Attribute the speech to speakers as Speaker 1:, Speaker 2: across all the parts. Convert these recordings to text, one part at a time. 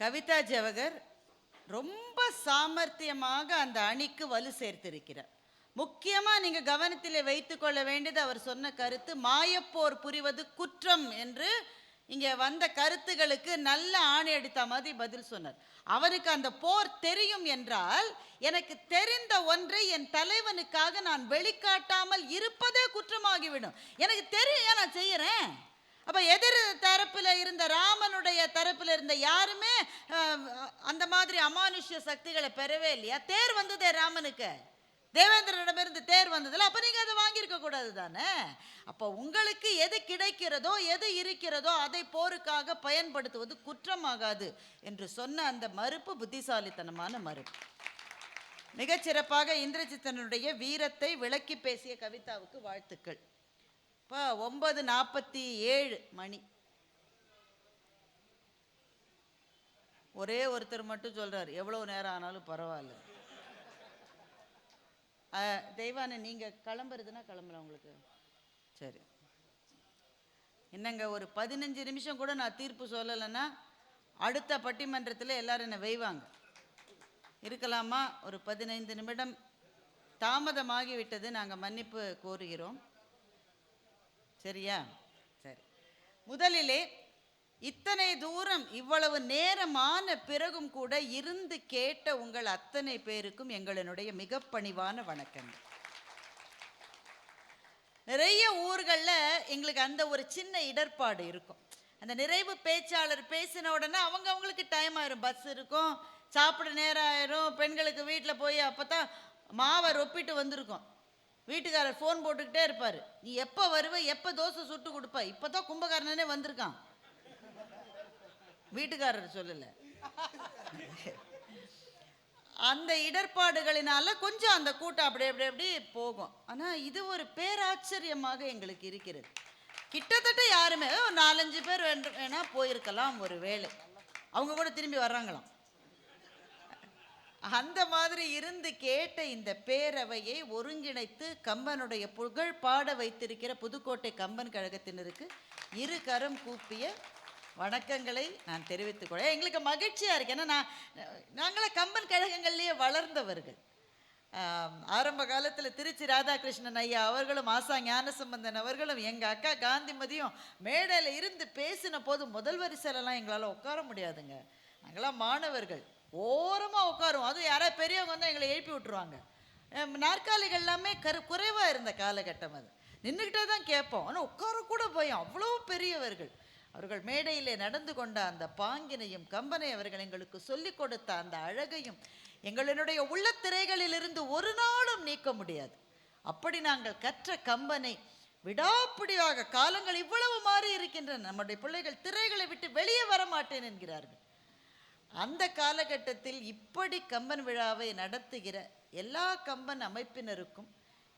Speaker 1: கவிதா ஜவகர் ரொம்ப சாமர்த்தியமாக அந்த அணிக்கு வலு சேர்த்திருக்கிறார். முக்கியமாக நீங்கள் கவனத்தில் வைத்துக்கொள்ள வேண்டியது அவர் சொன்ன கருத்து மாயப்போர் புரிவது குற்றம் என்று இங்கே வந்த கருத்துகளுக்கு நல்ல ஆணை அடித்த மாதிரி பதில் சொன்னார். அவருக்கு அந்த போர் தெரியும் என்றால் எனக்கு தெரிந்த ஒன்றை என் தலைவனுக்காக நான் வெளிக்காட்டாமல் இருப்பதே குற்றமாகிவிடும். எனக்கு தெரியும் நான் செய்கிறேன்? அப்போ எதிர் தரப்பில் இருந்த ராமனுடைய தரப்பில் இருந்த யாருமே அந்த மாதிரி அமானுஷ்ய சக்திகளை பெறவே இல்லையா? தேர் வந்ததே ராமனுக்கு. தேவேந்திரனிடமிருந்து தேர் வந்ததில்ல அப்போ நீங்கள் அதை வாங்கியிருக்க கூடாது தானே? அப்போ உங்களுக்கு எது கிடைக்கிறதோ எது இருக்கிறதோ அதை போருக்காக பயன்படுத்துவது குற்றமாகாது என்று சொன்ன அந்த மறுப்பு புத்திசாலித்தனமான மறுப்பு. மிகச்சிறப்பாக இந்திரஜித்தனுடைய வீரத்தை விளக்கி பேசிய கவிதாவுக்கு வாழ்த்துக்கள். இப்போ ஒன்பது நாற்பத்தி ஏழு மணி. ஒரே ஒருத்தர் மட்டும் சொல்கிறார் எவ்வளவு நேரம் ஆனாலும் பரவாயில்ல. தெய்வான நீங்கள் கிளம்புறதுன்னா கிளம்புறேன் உங்களுக்கு. சரி. என்னங்க ஒரு பதினஞ்சு நிமிஷம் கூட நான் தீர்ப்பு சொல்லலைன்னா அடுத்த பட்டிமன்றத்தில் எல்லாரும் என்னை வைவாங்க இருக்கலாமா? ஒரு பதினைந்து நிமிடம் தாமதமாகி விட்டது நாங்கள் மன்னிப்பு கோருகிறோம். சரியா? சரி. முதலிலே இத்தனை தூரம் இவ்வளவு நேரமான பிறகும் கூட இருந்து கேட்ட உங்கள் அத்தனை பேருக்கும் எங்களினுடைய மிக பணிவான வணக்கங்கள். நிறைய ஊர்களில் எங்களுக்கு அந்த ஒரு சின்ன இடர்பாடு இருக்கும். அந்த நிறைவு பேச்சாளர் பேசின உடனே அவங்க அவங்களுக்கு டைம் ஆயிரும். பஸ் இருக்கும் சாப்பிட நேரம் ஆயிரும் பெண்களுக்கு வீட்டில் போய் அப்போ தான் மாவை ரொப்பிட்டு வந்திருக்கோம். வீட்டுக்காரர் ஃபோன் போட்டுக்கிட்டே இருப்பார். நீ எப்போ வருவ எப்போ தோசை சுட்டு கொடுப்ப? இப்போ தான் கும்பகாரனே வந்திருக்கான். வீட்டுக்காரர் சொல்லலை. அந்த இடர்பாடுகளினால கொஞ்சம் அந்த கூட்டம் அப்படி அப்படி அப்படி போகும். ஆனால் இது ஒரு பேராச்சரியமாக எங்களுக்கு இருக்கிறது. கிட்டத்தட்ட யாருமே ஒரு நாலஞ்சு பேர் வேணும் வேணால் போயிருக்கலாம் ஒரு வேலை அவங்க கூட திரும்பி வர்றாங்களாம். அந்த மாதிரி இருந்து கேட்ட இந்த பேரவையை ஒருங்கிணைத்து கம்பனுடைய புகழ் பாட வைத்திருக்கிற புதுக்கோட்டை கம்பன் கழகத்தினருக்கு இரு கரம் கூப்பிய வணக்கங்களை நான் தெரிவித்துக் கொள்ள எங்களுக்கு மகிழ்ச்சியாக இருக்கு. ஏன்னா நான் நாங்களாம் கம்பன் கழகங்கள்லேயே வளர்ந்தவர்கள். ஆரம்ப காலத்தில் திருச்சி ராதாகிருஷ்ணன் ஐயா அவர்களும் ஆசா ஞானசம்பந்தன் அவர்களும் எங்கள் அக்கா காந்திமதியும் மேடையில் இருந்து பேசின போது முதல் வரிசையிலலாம் எங்களால் உட்கார முடியாதுங்க. நாங்களாம் மாணவர்கள். ஓரமாக உட்காரும் அதுவும் யாராவது பெரியவங்க வந்து எங்களை எழுப்பி விட்டுருவாங்க. நாற்காலிகள் எல்லாமே கரு குறைவாக இருந்த காலகட்டம் அது. நின்றுக்கிட்டே தான் கேட்போம். ஆனால் உட்காரக்கூட கூட பயம். அவ்வளோ பெரியவர்கள். அவர்கள் மேடையிலே நடந்து கொண்ட அந்த பாங்கினையும் கம்பனை அவர்கள் எங்களுக்கு சொல்லிக் கொடுத்த அந்த அழகையும் எங்களினுடைய உள்ளத்திரைகளிலிருந்து ஒரு நாளும் நீக்க முடியாது. அப்படி நாங்கள் கற்ற கம்பனை விடாப்பிடியாக காலங்கள் இவ்வளவு மாறி இருக்கின்றன. நம்முடைய பிள்ளைகள் திரைகளை விட்டு வெளியே வர மாட்டேன் என்கிறார்கள். அந்த காலகட்டத்தில் இப்படி கம்பன் விழாவை நடத்துகிற எல்லா கம்பன் அமைப்பினருக்கும்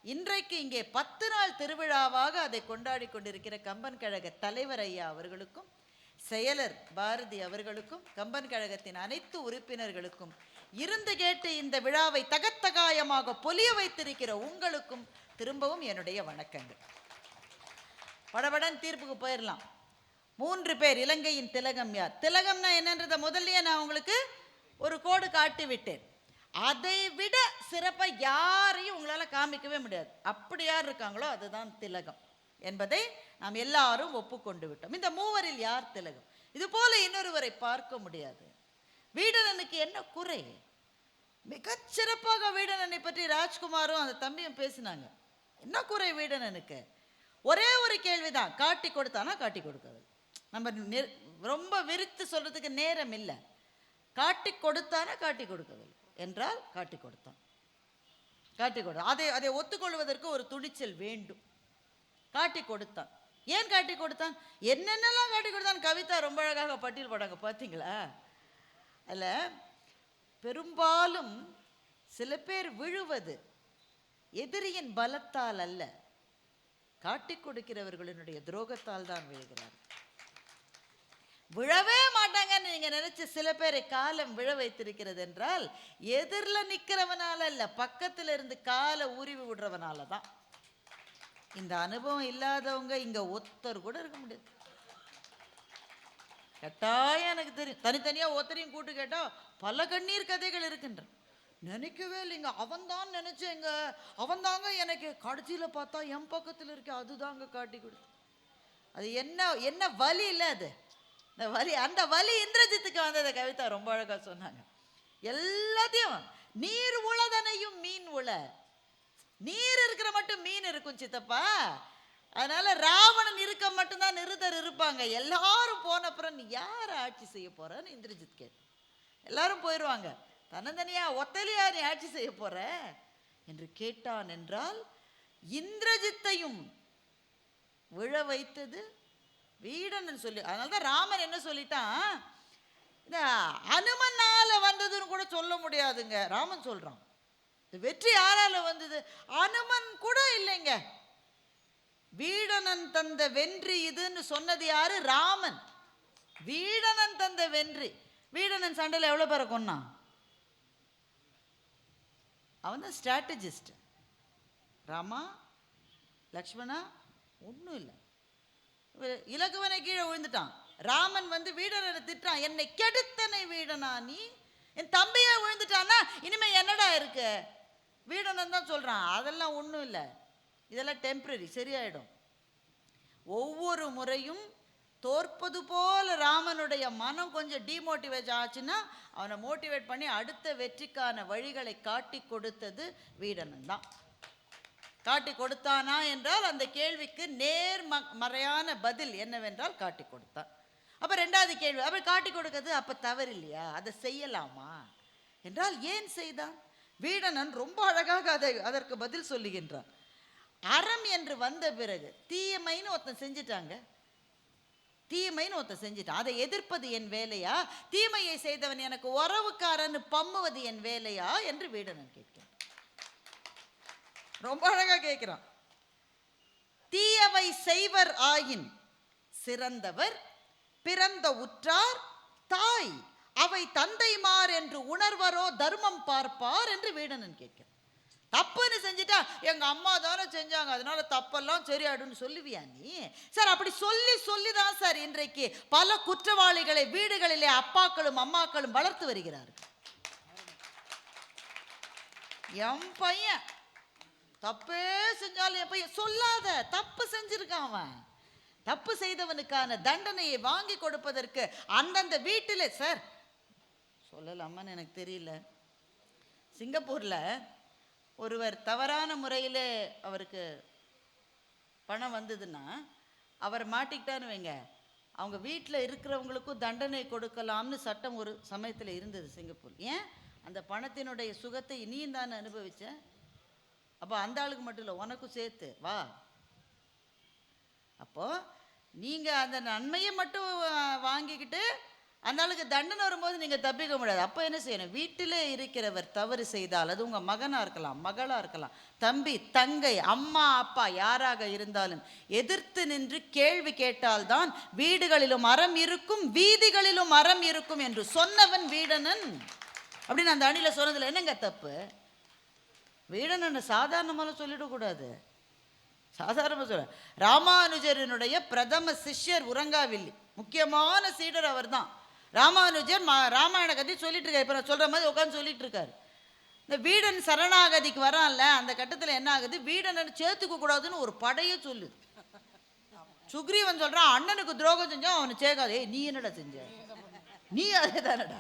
Speaker 1: இன்றைக்கு இங்கே பத்து நாள் திருவிழாவாக அதை கொண்டாடி கொண்டிருக்கிற கம்பன் கழக தலைவர் ஐயா அவர்களுக்கும் செயலர் பாரதி அவர்களுக்கும் கம்பன் கழகத்தின் அனைத்து உறுப்பினர்களுக்கும் இருந்து கேட்டு இந்த விழாவை தகத்தகாயமாக பொலிய வைத்திருக்கிற உங்களுக்கும் திரும்பவும் என்னுடைய வணக்கங்கள். படபடன் தீர்ப்புக்கு போயிடலாம் மூன்று பேர் இலங்கையின் திலகம் யார்? திலகம்னா என்னன்றத முதல்லயே நான் உங்களுக்கு ஒரு கோடு காட்டி விட்டேன் அதை விட சிறப்பாக யாரையும் உங்களால் காமிக்கவே முடியாது. அப்படி யார் இருக்காங்களோ அதுதான் திலகம் என்பதை நாம் எல்லாரும் ஒப்புக்கொண்டு விட்டோம். இந்த மூவரில் யார் திலகம்? இது போல இன்னொருவரை பார்க்க முடியாது. வீடனனுக்கு என்ன குறை? மிகச்சிறப்பாக வீடனனை பற்றி ராஜ்குமாரும் அந்த தம்பியும் பேசினாங்க. என்ன குறை வீடனனுக்கு? ஒரே ஒரு கேள்விதான். காட்டி கொடுத்தானா? காட்டி கொடுக்காது நம்ம ரொம்ப விரித்து சொல்றதுக்கு நேரம் இல்லை. காட்டி கொடுத்தானா காட்டி கொடுக்கவில்லை. என்றால் காட்டி கொடுத்தான். காட்டி கொடு அதை அதை ஒத்துக்கொள்வதற்கு ஒரு துணிச்சல் வேண்டும். காட்டி கொடுத்தான். ஏன் காட்டி கொடுத்தான்? என்னென்னலாம் காட்டி கொடுத்தான்? கவிதா ரொம்ப அழகாக பட்டியல் போடாங்க பார்த்தீங்களா அதில் பெரும்பாலும் சில பேர் விழுவது எதிரியின் பலத்தால் அல்ல. காட்டிக் கொடுக்கிறவர்களினுடைய துரோகத்தால் தான் விழுகிறார்கள். விழவே மாட்டாங்கன்னு நீங்கள் நினச்சி சில பேரை காலம் விழ வைத்திருக்கிறது என்றால் எதிரில் நிற்கிறவனால இல்லை பக்கத்தில் இருந்து காலை உருவி விடுறவனால தான். இந்த அனுபவம் இல்லாதவங்க இங்கே ஒத்தர் கூட இருக்க முடியாது. கட்டாயம் எனக்கு தெரியும் தனித்தனியாக ஒருத்தரையும் கூட்டு கேட்டால் பல கண்ணீர் கதைகள் இருக்கின்றன. நினைக்கவே இல்லைங்க. அவன் தான் நினைச்சேங்க. அவன் தாங்க எனக்கு கடைசியில் பார்த்தா என் பக்கத்தில் இருக்க அதுதாங்க காட்டி கொடுத்து அது என்ன என்ன வலி இல்லை அது. இந்த வலி அந்த வலி இந்திரஜித்துக்கு வந்ததை கவிதா ரொம்ப அழகாக சொன்னாங்க. எல்லாத்தையும் நீர் உளதனையும் மீன் உள நீர் இருக்கிற மட்டும் மீன் இருக்கும் சித்தப்பா. அதனால ராவணன் இருக்க மட்டும்தான் நிருதர் இருப்பாங்க. எல்லாரும் போன அப்புறம் நீ யார் ஆட்சி செய்ய போறன்னு இந்திரஜித் கேட்டு எல்லாரும் போயிடுவாங்க தன்னந்தனியா ஒத்தலியா நீ ஆட்சி செய்ய போற? என்று கேட்டான் என்றால் இந்திரஜித்தையும் விழ வைத்தது வீடன் சொல்லி அதனால தான் ராமன் என்ன சொல்லிட்டான்? இந்த அனுமனால வந்ததுன்னு கூட சொல்ல முடியாதுங்க. ராமன் சொல்கிறான் இந்த வெற்றி யாரால் வந்தது? அனுமன் கூட இல்லைங்க. வீடனன் தந்த வென்றி இதுன்னு சொன்னது யாரு? ராமன். வீடனன் தந்த வென்றி. வீடனன் சண்டையில் எவ்வளோ பேரை கொன்னான்? அவன் தான் ஸ்ட்ராட்டஜிஸ்ட் ராமா லக்ஷ்மணா ஒன்றும் இல்லை. இலகுவனை கீழே விழுந்துட்டான். ராமன் வந்து வீடரை திட்டான் என்னை கெடுத்தனை வீடனா நீ? என் தம்பியே விழுந்துட்டான்னா இனிமே என்னடா இருக்கு? வீடனன் தான் சொல்கிறான் அதெல்லாம் ஒன்றும் இல்லை. இதெல்லாம் டெம்பரரி சரியாயிடும். ஒவ்வொரு முறையும் தோற்பது போல ராமனுடைய மனம் கொஞ்சம் டிமோட்டிவேட் ஆச்சுன்னா அவனை மோட்டிவேட் பண்ணி அடுத்த வெற்றிக்கான வழிகளை காட்டி கொடுத்தது வீடனன் தான். காட்டி கொடுத்தானா என்றால் அந்த கேள்விக்கு நேர் ம- மறையான பதில் என்னவென்றால் காட்டி கொடுத்தான். அப்போ ரெண்டாவது கேள்வி அப்போ காட்டி கொடுக்கிறது அப்போ தவறு இல்லையா அதை செய்யலாமா? என்றால் ஏன் செய்தான்? வீடனன் ரொம்ப அழகாக அதை அதற்கு பதில் சொல்லுகின்றான். அறம் என்று வந்த பிறகு தீயமைன்னு ஒருத்தன் செஞ்சிட்டாங்க. தீமைன்னு ஒருத்தன் செஞ்சிட்டான். அதை எதிர்ப்பது என் வேலையா? தீமையை செய்தவன் எனக்கு உறவுக்காரன்னு பம்முவது என் வேலையா? என்று வீடனன் கேட்கிறான். ரொம்ப அழகா கேட்கிறான் தீயவை செய்வர் ஆயின் சிறந்தவர் பிறந்த உற்றார் தாய். அவை தந்தைமார் என்று உணர்வரோ தர்மம் பார்ப்பார் என்று வீடனன் கேட்கிறான். தப்புன்னு செஞ்சுட்டா எங்க அம்மா தானே செஞ்சாங்க அதனால தப்பெல்லாம் சரியாடுன்னு சொல்லுவியா நீ? சார் அப்படி சொல்லி சொல்லி தான் சார் இன்றைக்கு பல குற்றவாளிகளை வீடுகளிலே அப்பாக்களும் அம்மாக்களும் வளர்த்து வருகிறார்கள். என் பையன். தப்பே செஞ்சாலும் என் பையன் சொல்லாத தப்பு செஞ்சிருக்கான் அவன். தப்பு செய்தவனுக்கான தண்டனையை வாங்கி கொடுப்பதற்கு அந்தந்த வீட்டில் சார் சொல்லலாமான்னு எனக்கு தெரியல. சிங்கப்பூரில் ஒருவர் தவறான முறையில் அவருக்கு பணம் வந்ததுன்னா அவர் மாட்டிக்கிட்டான்னு வைங்க. அவங்க வீட்டில் இருக்கிறவங்களுக்கும் தண்டனை கொடுக்கலாம்னு சட்டம் ஒரு சமயத்தில் இருந்தது சிங்கப்பூர். ஏன்? அந்த பணத்தினுடைய சுகத்தை நீயும் தானே அனுபவித்தேன் அப்போ அந்த ஆளுக்கு மட்டும் இல்லை உனக்கும் சேர்த்து வா. அப்போது நீங்கள் அந்த நன்மையை மட்டும் வாங்கிக்கிட்டு அந்த ஆளுக்கு தண்டனை வரும்போது நீங்கள் தப்பிக்க முடியாது. அப்போ என்ன செய்யணும்? வீட்டில் இருக்கிறவர் தவறு செய்தால் அது உங்கள் மகனாக இருக்கலாம் மகளாக இருக்கலாம் தம்பி தங்கை அம்மா அப்பா யாராக இருந்தாலும் எதிர்த்து நின்று கேள்வி கேட்டால்தான் வீடுகளிலும் அறம் இருக்கும் வீதிகளிலும் அறம் இருக்கும் என்று சொன்னவன் வீடனன். அப்படின்னு அந்த அணியில் சொன்னதில் என்னங்க தப்பு? வீடனன் சாதாரணமாக சொல்லிடக்கூடாது. சாதாரணமாக சொல்ல ராமானுஜரினுடைய பிரதம சிஷ்யர் உறங்காவில்லி முக்கியமான சீடர் அவர்தான். ராமானுஜர் மா ராமாயண கதை சொல்லிட்டு இருக்காரு இப்போ நான் சொல்கிற மாதிரி உட்காந்து சொல்லிட்டு இருக்காரு இந்த வீடன் சரணாகதிக்கு வரான்ல அந்த கட்டத்தில் என்ன ஆகுது வீடனை சேர்த்துக்க கூடாதுன்னு ஒரு படையே சொல்லுது. சுக்ரீவன் சொல்கிறான் அண்ணனுக்கு துரோகம் செஞ்சால் அவனை சேர்க்காது. ஏய் நீ என்னடா செஞ்ச? நீ அதே தானடா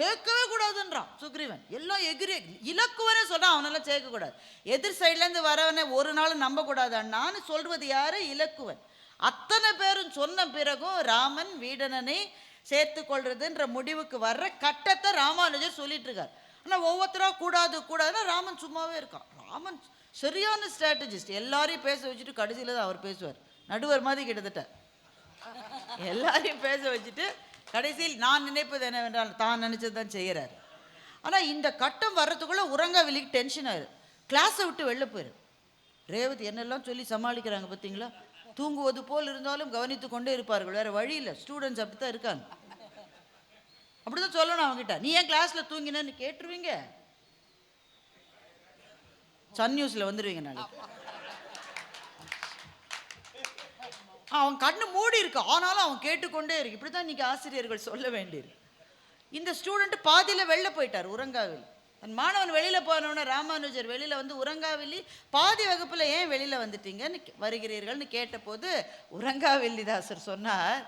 Speaker 1: சேர்க்கவே கூடாதுன்றான் சுக்ரீவன். எல்லாம் எகிரி இலக்குவனே சொல்றான் அவனெல்லாம் சேர்க்கக்கூடாது. எதிர் சைட்லேருந்து வரவனே ஒரு நாள் நம்பக்கூடாது. அண்ணான்னு சொல்வது யாரு? இலக்குவன். அத்தனை பேரும் சொன்ன பிறகும் ராமன் வீடனனை சேர்த்து கொள்றதுன்ற முடிவுக்கு வர்ற கட்டத்தை ராமானுஜர் சொல்லிட்டு இருக்கார் ஆனால் ஒவ்வொருத்தரா கூடாது கூடாதுன்னா ராமன் சும்மாவே இருக்கான். ராமன் சரியான ஸ்ட்ராட்டஜிஸ்ட் எல்லாரையும் பேச வச்சுட்டு கடைசியில் தான் அவர் பேசுவார். நடுவர் மாதிரி கிட்டத்தட்ட. எல்லாரையும் பேச வச்சுட்டு கடைசியில் நான் நினைப்பது என்னவென்றால் தான் நினைச்சது தான் செய்கிறார். ஆனால் இந்த கட்டம் வர்றதுக்குள்ள உறங்காவிலிக்கு டென்ஷன் ஆயிரும் கிளாஸை விட்டு வெளில போயிரு. ரேவதி என்னெல்லாம் சொல்லி சமாளிக்கிறாங்க பார்த்தீங்களா? தூங்குவது போல் இருந்தாலும் கவனித்து கொண்டே இருப்பார்கள். வேறு வழி இல்லை. ஸ்டூடெண்ட்ஸ் அப்படி தான் இருக்காங்க. அப்படிதான் சொல்லணும் அவங்ககிட்ட. நீ ஏன் கிளாஸில் தூங்கினன்னு கேட்டுருவீங்க? சன் நியூஸில் வந்துடுவீங்க நாளைக்கு. அவன் கண்ணு மூடி இருக்கு. ஆனாலும் அவன் கேட்டுக்கொண்டே இருக்கு. இப்படி தான் இன்னைக்கு ஆசிரியர்கள் சொல்ல வேண்டியிருக்கு இந்த ஸ்டூடெண்ட் பாதியில் வெளில போயிட்டார் உறங்காவில் அந்த மாணவன் வெளியில் போனோடனே ராமானுஜர் வெளியில் வந்து உறங்காவில்லி பாதி வகுப்பில் ஏன் வெளியில் வந்துட்டீங்கன்னு வருகிறீர்கள்னு கேட்டபோது உறங்காவில்லிதாசர் சொன்னார்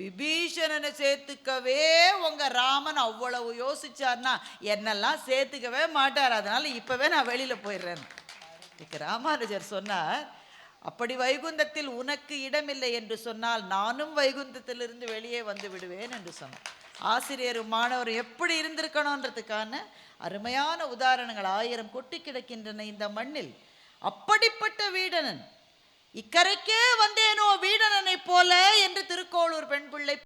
Speaker 1: விபீஷணனை சேர்த்துக்கவே உங்க ராமன் அவ்வளவு யோசிச்சார்னா என்னெல்லாம் சேர்த்துக்கவே மாட்டார். அதனால இப்பவே நான் வெளியில போயிடுறேன் இதுக்கு ராமானுஜர் சொன்னார் அப்படி வைகுந்தத்தில் உனக்கு இடமில்லை என்று சொன்னால் நானும் வைகுந்தத்திலிருந்து வெளியே வந்து விடுவேன் என்று சொன்னான். ஆசிரியரும் மாணவர் எப்படி இருந்திருக்கணுன்றதுக்கான அருமையான உதாரணங்கள் ஆயிரம் கொட்டி கிடக்கின்றன இந்த மண்ணில். அப்படிப்பட்ட வீடனன் இக்கரைக்கே வந்தேனோ வீடனனைப் போல? என்று திருக்கோளூர் பெண் பிள்ளை